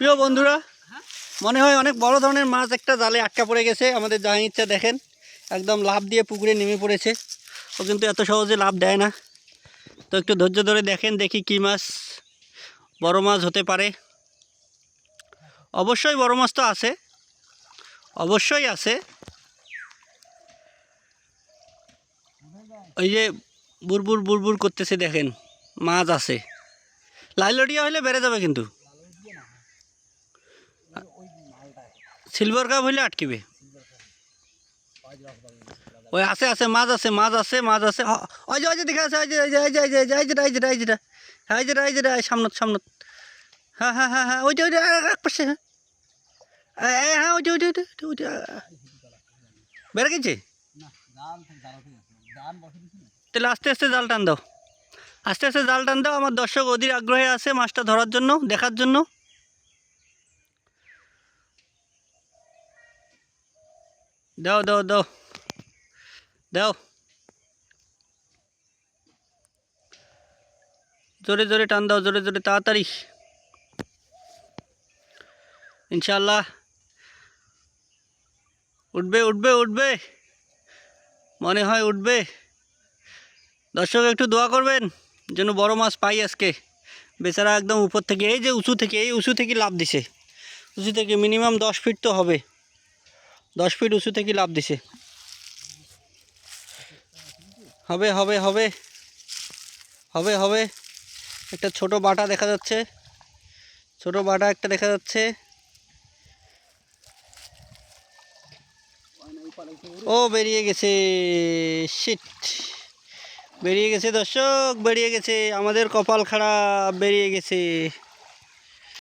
প্রিয় বন্ধুরা মনে হয় অনেক বড় ধরনের মাছ একটা জালে আটকা পড়ে গেছে। আমাদের জাহাঙ্গীরটা দেখেন একদম লাভ দিয়ে পুকুরে নেমে পড়েছে। ও কিন্তু এত সহজে লাভ দেয় না। তো একটু ধৈর্য ধরে দেখেন দেখি কি মাছ বড় মাছ হতে পারে। অবশ্যই বড় মাছ তো আছে অবশ্যই আছে। ওই যে বুরবুর বুরবুর করতেছে দেখেন মাছ আছে। লাইলডিয়া হলে বেড়ে যাবে কিন্তু সিলভার কাপ হইলে আটকিবে ওই আছে আছে মাছ আছে মাছ আছে মাছ আছে ওই যে ওই যে দেখা আছে ওই যে ওই যে ওই যে ওই যে ওই যে ওই যে ওই যে হ্যাঁ ওই যে ওই যে সামনত সামনত হ্যাঁ হ্যাঁ হ্যাঁ হ্যাঁ ওই যে ওই যে এক পাশে হ্যাঁ হ্যাঁ ওই যে ওই যে, ওই যে বেড়ে গেছে তাহলে আস্তে আস্তে জাল টান দাও আস্তে আস্তে জাল টান দাও, আমার দর্শক অধীর আগ্রহে আছে মাছটা ধরার জন্য, দেখার জন্য। দাও দাও দাও দাও। জোরে জোরে টান দাও, জোরে জোরে, তাড়াতাড়ি। ইনশাল্লাহ উঠবে উঠবে উঠবে। মনে হয় উঠবে। দর্শক একটু দোয়া করবেন। যেন বড় মাছ পাই আজকে। বেচারা একদম উপর থেকে, এই যে উঁচু থেকে, এই উঁচু থেকে লাভ দিছে। উঁচু থেকে মিনিমাম দশ ফিট তো হবে। দশ ফিট উঁচু থেকে লাভ দিছে। হবে হবে হবে। হবে হবে। একটা ছোট বাটা দেখা যাচ্ছে। ছোট বাটা একটা দেখা যাচ্ছে। ও, বেরিয়ে গেছে। শিট বেরিয়ে গেছে দর্শক বেরিয়ে গেছে। আমাদের কপাল খারাপ বেরিয়ে গেছে।